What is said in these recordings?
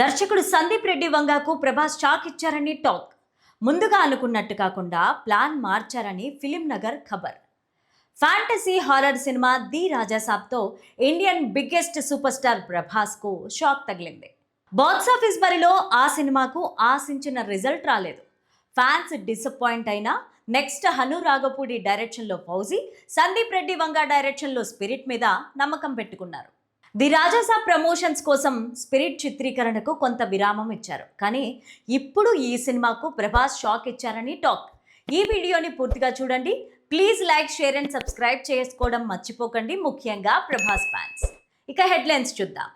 దర్శకుడు సందీప్ రెడ్డి వంగాకు ప్రభాస్ షాక్ ఇచ్చారని టాక్. ముందుగా అనుకున్నట్టు కాకుండా ప్లాన్ మార్చారని ఫిలిం నగర్ ఖబర్. ఫ్యాంటసీ హారర్ సినిమా ది రాజాసాబ్తో ఇండియన్ బిగ్గెస్ట్ సూపర్ స్టార్ ప్రభాస్కు షాక్ తగిలింది. బాక్సాఫీస్ బరిలో ఆ సినిమాకు ఆశించిన రిజల్ట్ రాలేదు. ఫ్యాన్స్ డిసప్పాయింట్ అయినా నెక్స్ట్ హను రాఘపూడి డైరెక్షన్లో ఫౌజీ సందీప్ రెడ్డి వంగా డైరెక్షన్లో స్పిరిట్ మీద నమ్మకం పెట్టుకున్నారు. ది రాజాసా ప్రమోషన్స్ కోసం స్పిరిట్ చిత్రీకరణకు కొంత విరామం ఇచ్చారు. కానీ ఇప్పుడు ఈ సినిమాకు ప్రభాస్ షాక్ ఇచ్చారని టాక్. ఈ వీడియోని పూర్తిగా చూడండి. Please like share and subscribe చేసుకోవడం మర్చిపోకండి. ముఖ్యంగా ప్రభాస్ ఫ్యాన్స్. ఇక హెడ్లైన్స్ చూద్దాం.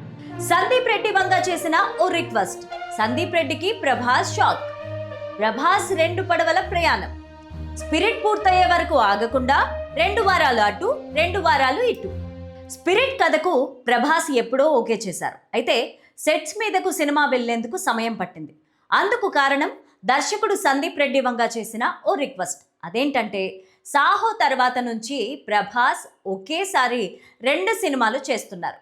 సందీప్ రెడ్డి వంగ చేసిన ఓ రిక్వెస్ట్. సందీప్ రెడ్డికి ప్రభాస్ షాక్. ప్రభాస్ రెండు పడవల ప్రయాణం. స్పిరిట్ పూర్తయ్యే వరకు ఆగకుండా రెండు వారాలు అటు రెండు వారాలు ఇటు. స్పిరిట్ కథకు ప్రభాస్ ఎప్పుడో ఓకే చేశారు. అయితే సెట్స్ మీదకు సినిమా వెళ్ళేందుకు సమయం పట్టింది. అందుకు కారణం దర్శకుడు సందీప్ రెడ్డి వంగ చేసిన ఓ రిక్వెస్ట్. అదేంటంటే సాహో తర్వాత నుంచి ప్రభాస్ ఒకేసారి రెండు సినిమాలు చేస్తున్నారు.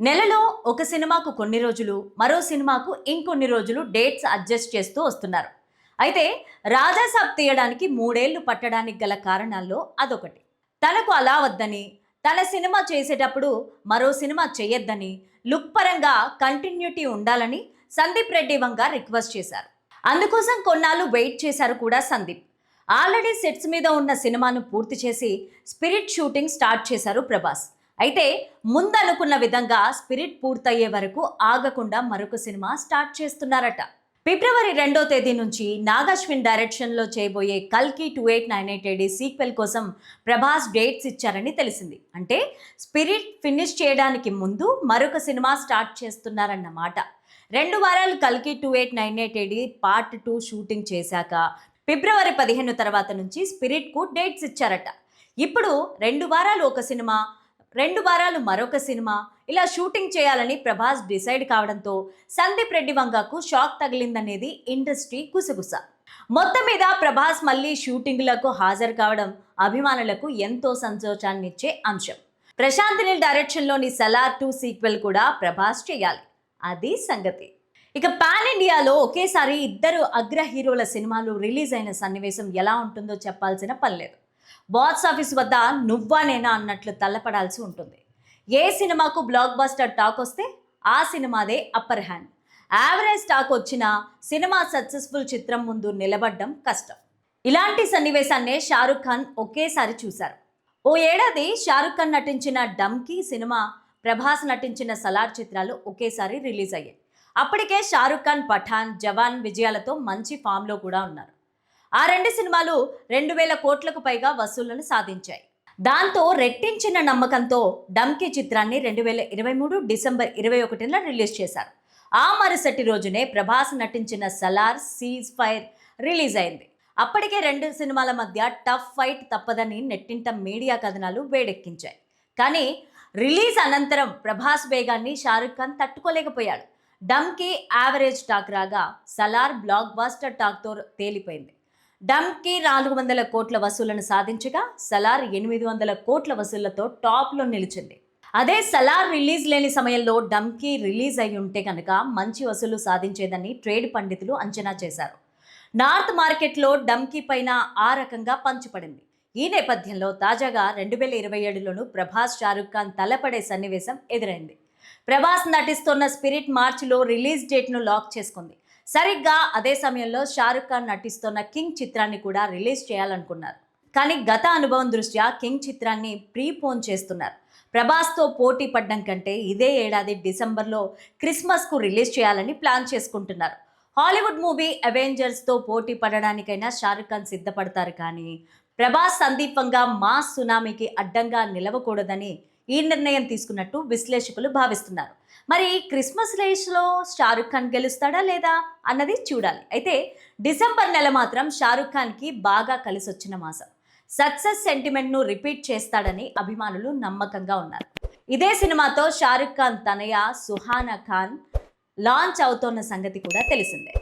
నెలలో ఒక సినిమాకు కొన్ని రోజులు మరో సినిమాకు ఇంకొన్ని రోజులు డేట్స్ అడ్జస్ట్ చేస్తూ వస్తున్నారు. అయితే రాజాసాబ్ తీయడానికి మూడేళ్ళు పట్టడానికి గల కారణాల్లో అదొకటి. తనకు అలా వద్దని తన సినిమా చేసేటప్పుడు మరో సినిమా చేయొద్దని లుక్ పరంగా కంటిన్యూటీ ఉండాలని సందీప్ రెడ్డి వంగ రిక్వెస్ట్ చేశారు. అందుకోసం కొన్నాళ్ళు వెయిట్ చేశారు కూడా సందీప్. ఆల్రెడీ సెట్స్ మీద ఉన్న సినిమాను పూర్తి చేసి స్పిరిట్ షూటింగ్ స్టార్ట్ చేశారు ప్రభాస్. అయితే ముందనుకున్న విధంగా స్పిరిట్ పూర్తయ్యే వరకు ఆగకుండా మరొక సినిమా స్టార్ట్ చేస్తున్నారట. ఫిబ్రవరి రెండో తేదీ నుంచి నాగాశ్విన్ డైరెక్షన్లో చేయబోయే కల్కి two eight nine eight AD sequel కోసం ప్రభాస్ డేట్స్ ఇచ్చారని తెలిసింది. అంటే స్పిరిట్ ఫినిష్ చేయడానికి ముందు మరొక సినిమా స్టార్ట్ చేస్తున్నారన్నమాట రెండు వారాలు కల్కి two eight nine eight AD part two shooting చేశాక ఫిబ్రవరి పదిహేను తర్వాత నుంచి స్పిరిట్కు డేట్స్ ఇచ్చారట. ఇప్పుడు రెండు వారాలు ఒక సినిమా రెండు వారాలు మరొక సినిమా. ఇలా షూటింగ్ చేయాలని ప్రభాస్ డిసైడ్ కావడంతో సందీప్ రెడ్డి వంగకు షాక్ తగిలిందనేది ఇండస్ట్రీ కుసగుస మొత్తం మీద ప్రభాస్ మళ్ళీ షూటింగ్లకు హాజరు కావడం అభిమానులకు ఎంతో సంతోషాన్నిచ్చే అంశం. ప్రశాంత్ నీల్ డైరెక్షన్లోని సలార్ టూ సీక్వెల్ కూడా ప్రభాస్ చేయాలి. అది సంగతి. ఇక పాన్ ఇండియాలో ఒకేసారి ఇద్దరు అగ్ర హీరోల సినిమాలు రిలీజ్ అయిన సన్నివేశం ఎలా ఉంటుందో చెప్పాల్సిన పని లేదు. బాక్స్ ఆఫీస్ వద్ద నువ్వా నేనా అన్నట్లు తల్లపడాల్సి ఉంటుంది. ఏ సినిమాకు బ్లాక్ బస్టర్ టాక్ వస్తే ఆ సినిమాదే అప్పర్ హ్యాండ్. యావరేజ్ టాక్ వచ్చిన సినిమా సక్సెస్ఫుల్ చిత్రం ముందు నిలబడడం కష్టం. ఇలాంటి సన్నివేశాన్నే షారుఖ్ ఖాన్ ఒకేసారి చూశారు. ఓ ఏడాది షారుఖ్ ఖాన్ నటించిన డమ్కి సినిమా ప్రభాస్ నటించిన సలార్ చిత్రాలు ఒకేసారి రిలీజ్ అయ్యాయి. అప్పటికే షారుఖ్ ఖాన్ పఠాన్ జవాన్ విజయాలతో మంచి ఫామ్లో కూడా ఉన్నారు. ఆ రెండు సినిమాలు రెండు వేల కోట్లకు పైగా వసూళ్ళను సాధించాయి. దాంతో రెట్టించిన నమ్మకంతో డమ్కీ చిత్రాన్ని రెండు వేల ఇరవై మూడు డిసెంబర్ ఇరవై ఒకటిన రిలీజ్ చేశారు. ఆ మరుసటి రోజునే ప్రభాస్ నటించిన సలార్ సీజ్ ఫైర్ రిలీజ్ అయింది. అప్పటికే రెండు సినిమాల మధ్య టఫ్ ఫైట్ తప్పదని నెట్టింట మీడియా కథనాలు వేడెక్కించాయి. కానీ రిలీజ్ అనంతరం ప్రభాస్ వేగాన్ని షారుఖ్ ఖాన్ తట్టుకోలేకపోయాడు. డమ్కి యావరేజ్ టాక్ రాగా సలార్ బ్లాక్ బాస్టర్ టాక్తో తేలిపోయింది. డమ్కి నాలుగు వందల కోట్ల వసూళ్ళను సాధించగా సలార్ ఎనిమిది వందల కోట్ల వసూళ్ళతో టాప్లో నిలిచింది. అదే సలార్ రిలీజ్ లేని సమయంలో డమ్కి రిలీజ్ అయి ఉంటే కనుక మంచి వసూలు సాధించేదని ట్రేడ్ పండితులు అంచనా చేశారు. నార్త్ మార్కెట్లో డమ్కి పైన ఆ రకంగా పంచుపడింది. ఈ నేపథ్యంలో తాజాగా రెండు వేల ఇరవై ఏడులోనూ ప్రభాస్ షారుఖ్ ఖాన్ తలపడే సన్నివేశం ఎదురైంది. ప్రభాస్ నటిస్తున్న స్పిరిట్ మార్చిలో రిలీజ్ డేట్ను లాక్ చేసుకుంది. సరిగ్గా అదే సమయంలో షారుఖ్ ఖాన్ నటిస్తున్న కింగ్ చిత్రాన్ని కూడా రిలీజ్ చేయాలనుకున్నారు. కానీ గత అనుభవం దృష్ట్యా కింగ్ చిత్రాన్ని ప్రీపోన్ చేస్తున్నారు. ప్రభాస్తో పోటీ పడడం కంటే ఇదే ఏడాది డిసెంబర్లో క్రిస్మస్కు రిలీజ్ చేయాలని ప్లాన్ చేసుకుంటున్నారు. హాలీవుడ్ మూవీ అవెంజర్స్తో పోటీ పడడానికైనా షారుఖ్ ఖాన్ సిద్ధపడతారు కానీ ప్రభాస్ సందీపంగా మాస్ సునామీకి అడ్డంగా నిలవకూడదని ఈ నిర్ణయం తీసుకున్నట్టు విశ్లేషకులు భావిస్తున్నారు. మరి క్రిస్మస్ రేస్లో షారుఖ్ ఖాన్ గెలుస్తాడా లేదా అన్నది చూడాలి. అయితే డిసెంబర్ నెల మాత్రం షారుఖ్ ఖాన్కి బాగా కలిసి వచ్చిన మాసం. సక్సెస్ సెంటిమెంట్ను రిపీట్ చేస్తాడని అభిమానులు నమ్మకంగా ఉన్నారు. ఇదే సినిమాతో షారుఖ్ ఖాన్ తనయ సుహానా ఖాన్ లాంచ్ అవుతోన్న సంగతి కూడా తెలిసిందే.